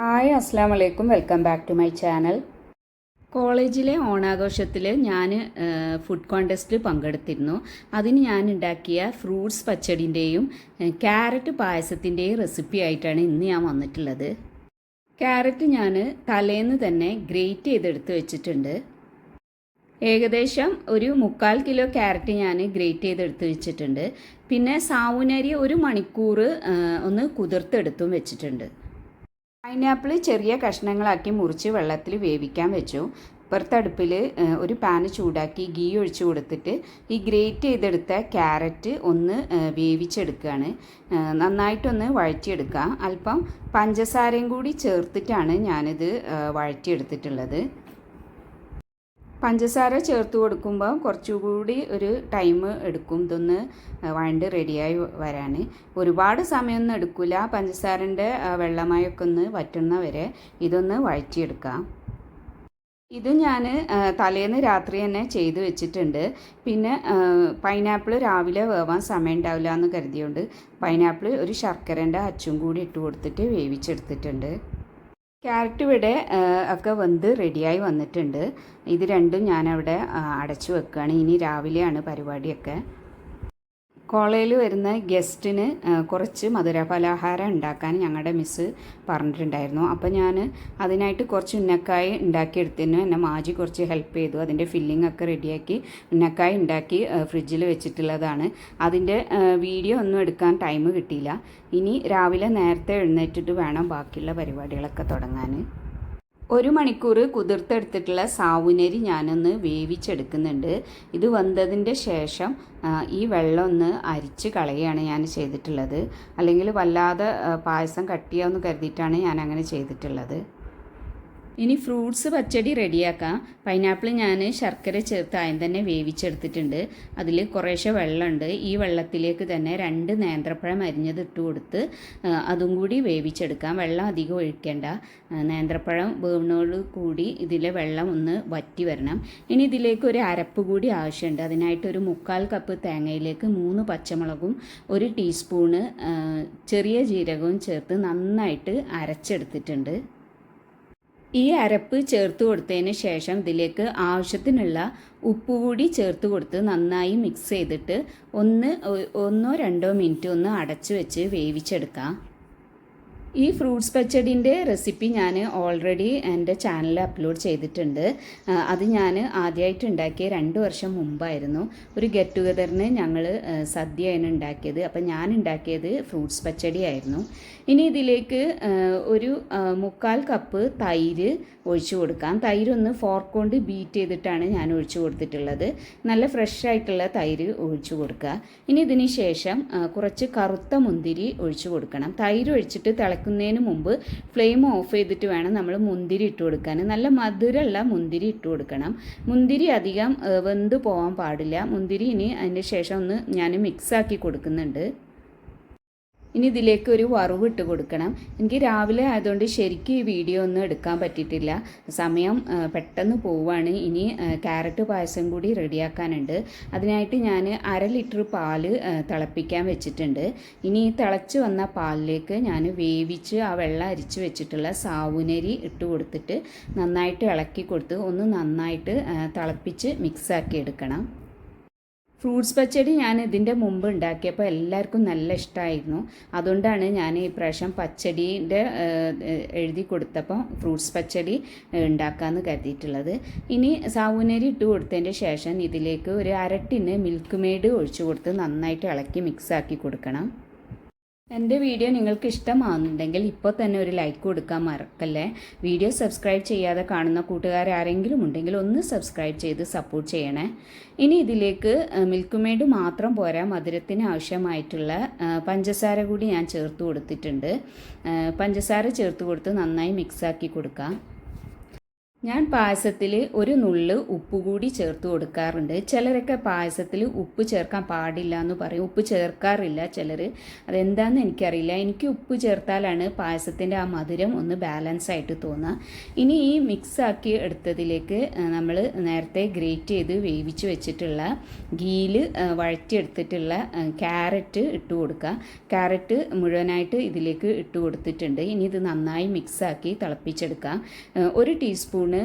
Hi അസ്സാം വലൈക്കും welcome back to my channel. കോളേജിലെ ഓണാഘോഷത്തിൽ ഞാൻ ഫുഡ് കോൺടെസ്റ്റിൽ പങ്കെടുത്തിരുന്നു. അതിന് ഞാൻ ഉണ്ടാക്കിയ ഫ്രൂട്ട്സ് പച്ചടിന്റെയും ക്യാരറ്റ് പായസത്തിന്റെയും റെസിപ്പി ആയിട്ടാണ് ഇന്ന് ഞാൻ വന്നിട്ടുള്ളത്. ക്യാരറ്റ് ഞാൻ തലേന്ന് തന്നെ ഗ്രേറ്റ് ചെയ്തെടുത്ത് വെച്ചിട്ടുണ്ട്. ഏകദേശം ഒരു മുക്കാൽ കിലോ ക്യാരറ്റ് ഞാൻ ഗ്രേറ്റ് ചെയ്തെടുത്ത് വെച്ചിട്ടുണ്ട്. പിന്നെ സാവുനരി ഒരു മണിക്കൂർ ഒന്ന് കുതിർത്തെടുത്തും വെച്ചിട്ടുണ്ട്. പൈനാപ്പിൾ ചെറിയ കഷ്ണങ്ങളാക്കി മുറിച്ച് വെള്ളത്തിൽ വേവിക്കാൻ വെച്ചു. ഇപ്പുറത്തടുപ്പിൽ ഒരു പാന് ചൂടാക്കി ഗീ ഒഴിച്ചു കൊടുത്തിട്ട് ഈ ഗ്രേറ്റ് ചെയ്തെടുത്ത ക്യാരറ്റ് ഒന്ന് വേവിച്ചെടുക്കുകയാണ് നന്നായിട്ടൊന്ന് വഴറ്റിയെടുക്കുക അല്പം പഞ്ചസാരയും കൂടി ചേർത്തിട്ടാണ് ഞാനിത് വഴറ്റിയെടുത്തിട്ടുള്ളത്. പഞ്ചസാര ചേർത്ത് കൊടുക്കുമ്പോൾ കുറച്ചുകൂടി ഒരു ടൈം എടുക്കും. ഇതൊന്ന് വഴണ്ട് റെഡിയായി വരാൻ ഒരുപാട് സമയമൊന്നും എടുക്കില്ല പഞ്ചസാരന്റെ വെള്ളമായൊക്കെ ഒന്ന് വറ്റുന്ന വരെ ഇതൊന്ന് വഴറ്റിയെടുക്കാം. ഇത് ഞാൻ തലേന്ന് രാത്രി തന്നെ ചെയ്തു വെച്ചിട്ടുണ്ട്. പിന്നെ പൈനാപ്പിൾ രാവിലെ വേവാൻ സമയം ഉണ്ടാവില്ല എന്ന് കരുതിയോണ്ട് പൈനാപ്പിൾ ഒരു ശർക്കരന്റെ അച്ചും കൂടി ഇട്ട് കൊടുത്തിട്ട് വേവിച്ചെടുത്തിട്ടുണ്ട്. ക്യാരറ്റ് ഇവിടെ ഒക്കെ വെന്ത് റെഡിയായി വന്നിട്ടുണ്ട്. ഇത് രണ്ടും ഞാനവിടെ അടച്ചു വെക്കുകയാണ് ഇനി രാവിലെയാണ് പരിപാടിയൊക്കെ. കോളേജിൽ വരുന്ന ഗസ്റ്റിന് കുറച്ച് മധുര പലഹാരം ഉണ്ടാക്കാൻ ഞങ്ങളുടെ മിസ് പറഞ്ഞിട്ടുണ്ടായിരുന്നു. അപ്പോൾ ഞാൻ അതിനായിട്ട് കുറച്ച് ഉന്നക്കായ ഉണ്ടാക്കിയെടുത്തിന് എന്നെ മാജി കുറച്ച് ഹെൽപ്പ് ചെയ്തു. അതിന്റെ ഫില്ലിംഗ് ഒക്കെ റെഡിയാക്കി ഉന്നക്കായ ഉണ്ടാക്കി ഫ്രിഡ്ജിൽ വെച്ചിട്ടുള്ളതാണ്. അതിന്റെ വീഡിയോ ഒന്നും എടുക്കാൻ ടൈം കിട്ടിയില്ല. ഇനി രാവിലെ നേരത്തെ എഴുന്നേറ്റിട്ട് വേണം ബാക്കിയുള്ള പരിപാടികളൊക്കെ തുടങ്ങാൻ. ഒരു മണിക്കൂർ കുതിർത്തെടുത്തിട്ടുള്ള സാവുനരി ഞാനൊന്ന് വേവിച്ചെടുക്കുന്നുണ്ട്. ഇത് വന്നതിന്റെ ശേഷം ഈ വെള്ളം ഒന്ന് അരിച്ച് കളയുകയാണ് ഞാൻ ചെയ്തിട്ടുള്ളത്. അല്ലെങ്കിൽ വല്ലാതെ പായസം കട്ടിയാവെന്ന് കരുതിയിട്ടാണ് ഞാൻ അങ്ങനെ ചെയ്തിട്ടുള്ളത്. ഇനി ഫ്രൂട്ട്സ് പച്ചടി റെഡിയാക്കാം. പൈനാപ്പിൾ ഞാൻ ശർക്കര ചേർത്ത് ആദ്യം തന്നെ വേവിച്ചെടുത്തിട്ടുണ്ട്. അതിൽ കുറേശ്ശെ വെള്ളമുണ്ട്. ഈ വെള്ളത്തിലേക്ക് തന്നെ രണ്ട് നേന്ത്രപ്പഴം അരിഞ്ഞത് ഇട്ട് കൊടുത്ത് അതും കൂടി വേവിച്ചെടുക്കാം. വെള്ളം അധികം ഒഴിക്കേണ്ട. നേന്ത്രപ്പഴം വേവിനോട് കൂടി ഇതിലെ വെള്ളം ഒന്ന് വറ്റി വരണം. ഇനി ഇതിലേക്ക് ഒരു അരപ്പ് കൂടി ആവശ്യമുണ്ട്. അതിനായിട്ട് ഒരു മുക്കാൽ കപ്പ് തേങ്ങയിലേക്ക് മൂന്ന് പച്ചമുളകും ഒരു ടീസ്പൂണ് ചെറിയ ജീരകവും ചേർത്ത് നന്നായിട്ട് അരച്ചെടുത്തിട്ടുണ്ട്. ഈ അരപ്പ് ചേർത്ത് കൊടുത്തതിന് ശേഷം ഇതിലേക്ക് ആവശ്യത്തിനുള്ള ഉപ്പ് കൂടി ചേർത്ത് കൊടുത്ത് നന്നായി മിക്സ് ചെയ്തിട്ട് ഒന്ന് ഒന്നോ രണ്ടോ മിനിറ്റ് ഒന്ന് അടച്ചു വെച്ച് വേവിച്ചെടുക്കാം. ഈ ഫ്രൂട്ട്സ് പച്ചടിന്റെ റെസിപ്പി ഞാൻ ഓൾറെഡി എന്റെ ചാനലിൽ അപ്ലോഡ് ചെയ്തിട്ടുണ്ട്. അത് ഞാൻ ആദ്യമായിട്ട് ഉണ്ടാക്കിയ രണ്ട് വർഷം മുമ്പായിരുന്നു. ഒരു ഗെറ്റ് ടുഗദറിന് ഞങ്ങൾ സദ്യയാണ് ഉണ്ടാക്കിയത്. അപ്പം ഞാൻ ഉണ്ടാക്കിയത് ഫ്രൂട്ട്സ് പച്ചടി ആയിരുന്നു ഇനി ഇതിലേക്ക് ഒരു മുക്കാൽ കപ്പ് തൈര് ഒഴിച്ചു കൊടുക്കാം. തൈരൊന്ന് ഫോർക്ക് കൊണ്ട് ബീറ്റ് ചെയ്തിട്ടാണ് ഞാൻ ഒഴിച്ചു കൊടുത്തിട്ടുള്ളത്. നല്ല ഫ്രഷ് ആയിട്ടുള്ള തൈര് ഒഴിച്ചു കൊടുക്കുക. ഇനി ഇതിന് ശേഷം കുറച്ച് കറുത്ത മുന്തിരി ഒഴിച്ചു കൊടുക്കണം. തൈര് ഒഴിച്ചിട്ട് തിളക്കുന്നതിന് മുമ്പ് ഫ്ലെയിം ഓഫ് ചെയ്തിട്ട് വേണം നമ്മൾ മുന്തിരി ഇട്ട് കൊടുക്കാൻ. നല്ല മധുരമുള്ള മുന്തിരി ഇട്ട് കൊടുക്കണം. മുന്തിരി അധികം വെന്ത് പോകാൻ പാടില്ല. മുന്തിരി ഇനി അതിന്റെ ശേഷം ഒന്ന് ഞാൻ മിക്സ് ആക്കി കൊടുക്കുന്നുണ്ട്. ഇനി ഇതിലേക്ക് ഒരു വറവ് ഇട്ട് കൊടുക്കണം. എനിക്ക് രാവിലെ ആയതുകൊണ്ട് ശരിക്കും ഈ വീഡിയോ ഒന്നും എടുക്കാൻ പറ്റിയിട്ടില്ല. സമയം പെട്ടെന്ന് പോവുകയാണ് ഇനി ക്യാരറ്റ് പായസം കൂടി റെഡിയാക്കാനുണ്ട്. അതിനായിട്ട് ഞാൻ അര ലിറ്റർ പാൽ തിളപ്പിക്കാൻ വെച്ചിട്ടുണ്ട്. ഇനി ഈ തിളച്ച് വന്ന പാലിലേക്ക് ഞാൻ വേവിച്ച് ആ വെള്ളം അരിച്ച് വെച്ചിട്ടുള്ള സാവുനരി ഇട്ട് കൊടുത്തിട്ട് നന്നായിട്ട് ഇളക്കി കൊടുത്ത് ഒന്ന് നന്നായിട്ട് തിളപ്പിച്ച് മിക്സാക്കി എടുക്കണം. ഫ്രൂട്ട്സ് പച്ചടി ഞാൻ ഇതിന്റെ മുമ്പ് ഉണ്ടാക്കിയപ്പോൾ എല്ലാവർക്കും നല്ല ഇഷ്ടമായിരുന്നു. അതുകൊണ്ടാണ് ഞാൻ ഈ പ്രാവശ്യം പച്ചടീന്റെ എഴുതി കൊടുത്തപ്പോൾ ഫ്രൂട്ട്സ് പച്ചടി ഉണ്ടാക്കാമെന്ന് കരുതിയിട്ടുള്ളത്. ഇനി സാവുനരി ഇട്ട് കൊടുത്തതിന്റെ ശേഷം ഇതിലേക്ക് ഒരു അരട്ടിന് മിൽക്ക് മെയ്ഡ് ഒഴിച്ചു കൊടുത്ത് നന്നായിട്ട് ഇളക്കി മിക്സാക്കി കൊടുക്കണം. എന്റെ വീഡിയോ നിങ്ങൾക്ക് ഇഷ്ടമാകുന്നുണ്ടെങ്കിൽ ഇപ്പോൾ തന്നെ ഒരു ലൈക്ക് കൊടുക്കാൻ മറക്കല്ലേ? വീഡിയോ സബ്സ്ക്രൈബ് ചെയ്യാതെ കാണുന്ന കൂട്ടുകാർ ആരെങ്കിലും ഉണ്ടെങ്കിൽ ഒന്ന് സബ്സ്ക്രൈബ് ചെയ്ത് സപ്പോർട്ട് ചെയ്യണേ. ഇനി ഇതിലേക്ക് മിൽക്ക് മെയ്ഡ് മാത്രം പോരാ മധുരത്തിന് ആവശ്യമായിട്ടുള്ള പഞ്ചസാര കൂടി ഞാൻ ചേർത്ത് കൊടുത്തിട്ടുണ്ട്. പഞ്ചസാര ചേർത്ത് കൊടുത്ത് നന്നായി മിക്സാക്കി കൊടുക്കാം. ഞാൻ പായസത്തിൽ ഒരു നുള്ള് ഉപ്പ് കൂടി ചേർത്ത് കൊടുക്കാറുണ്ട്. ചിലരൊക്കെ പായസത്തിൽ ഉപ്പ് ചേർക്കാൻ പാടില്ല എന്ന് പറയും. ഉപ്പ് ചേർക്കാറില്ല ചിലർ അതെന്താണെന്ന് എനിക്കറിയില്ല. എനിക്ക് ഉപ്പ് ചേർത്താലാണ് പായസത്തിന്റെ ആ മധുരം ഒന്ന് ബാലൻസ് ആയിട്ട് തോന്നുക ഇനി ഈ മിക്സ് ആക്കി എടുത്തതിലേക്ക് നമ്മൾ നേരത്തെ ഗ്രേറ്റ് ചെയ്ത് വേവിച്ച് വെച്ചിട്ടുള്ള ഗീൽ വഴറ്റിയെടുത്തിട്ടുള്ള ക്യാരറ്റ് ഇട്ട് കൊടുക്കുക ക്യാരറ്റ് മുഴുവനായിട്ട് ഇതിലേക്ക് ഇട്ട് കൊടുത്തിട്ടുണ്ട്. ഇനി ഇത് നന്നായി മിക്സാക്കി തിളപ്പിച്ചെടുക്കാം. ഒരു ഒരു ടീസ്പൂണ്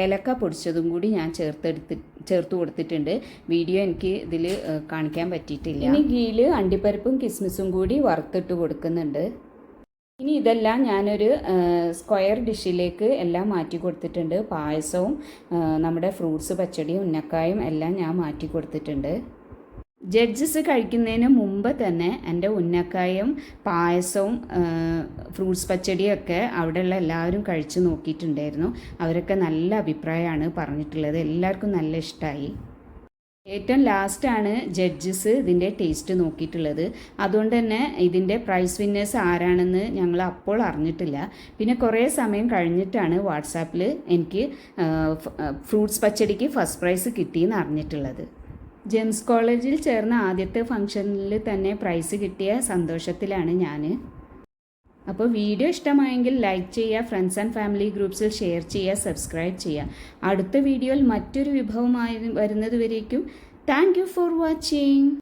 ഏലക്ക പൊടിച്ചതും കൂടി ഞാൻ ചേർത്തെടുത്ത് ചേർത്ത് കൊടുത്തിട്ടുണ്ട്. വീഡിയോ എനിക്ക് ഇതിൽ കാണിക്കാൻ പറ്റിയിട്ടില്ല. ഇനി ഗീൽ അണ്ടിപ്പരിപ്പും കിസ്മിസും കൂടി വറുത്തിട്ട് കൊടുക്കുന്നുണ്ട്. ഇനി ഇതെല്ലാം ഞാനൊരു സ്ക്വയർ ഡിഷിലേക്ക് എല്ലാം മാറ്റി കൊടുത്തിട്ടുണ്ട്. പായസവും നമ്മുടെ ഫ്രൂട്ട്സ് പച്ചടിയും ഉന്നക്കായും എല്ലാം ഞാൻ മാറ്റി കൊടുത്തിട്ടുണ്ട്. ജഡ്ജസ് കഴിക്കുന്നതിന് മുമ്പ് തന്നെ എന്റെ ഉന്നക്കായും പായസവും ഫ്രൂട്ട്സ് പച്ചടിയൊക്കെ അവിടെയുള്ള എല്ലാവരും കഴിച്ചു നോക്കിയിട്ടുണ്ടായിരുന്നു. അവരൊക്കെ നല്ല അഭിപ്രായമാണ് പറഞ്ഞിട്ടുള്ളത്. എല്ലാവർക്കും നല്ല ഇഷ്ടമായി ഏറ്റവും ലാസ്റ്റാണ് ജഡ്ജസ് ഇതിന്റെ ടേസ്റ്റ് നോക്കിയിട്ടുള്ളത്. അതുകൊണ്ട് തന്നെ ഇതിന്റെ പ്രൈസ് വിന്നേഴ്സ് ആരാണെന്ന് ഞങ്ങൾ അപ്പോൾ അറിഞ്ഞിട്ടില്ല. പിന്നെ കുറേ സമയം കഴിഞ്ഞിട്ടാണ് വാട്സാപ്പിൽ എനിക്ക് ഫ്രൂട്ട്സ് പച്ചടിക്ക് ഫസ്റ്റ് പ്രൈസ് കിട്ടിയെന്ന് അറിഞ്ഞിട്ടുള്ളത്. ജെംസ് കോളേജിൽ ചേർന്ന ആദ്യത്തെ ഫംഗ്ഷനിൽ തന്നെ പ്രൈസ് കിട്ടിയ സന്തോഷത്തിലാണ് ഞാൻ അപ്പോൾ വീഡിയോ ഇഷ്ടമായെങ്കിൽ ലൈക്ക് ചെയ്യുക ഫ്രണ്ട്സ് ആൻഡ് ഫാമിലി ഗ്രൂപ്പ്സിൽ ഷെയർ ചെയ്യുക സബ്സ്ക്രൈബ് ചെയ്യുക. അടുത്ത വീഡിയോയിൽ മറ്റൊരു വിഭവമായി വരുന്നതുവരേക്കും താങ്ക് യു ഫോർ വാച്ചിങ്.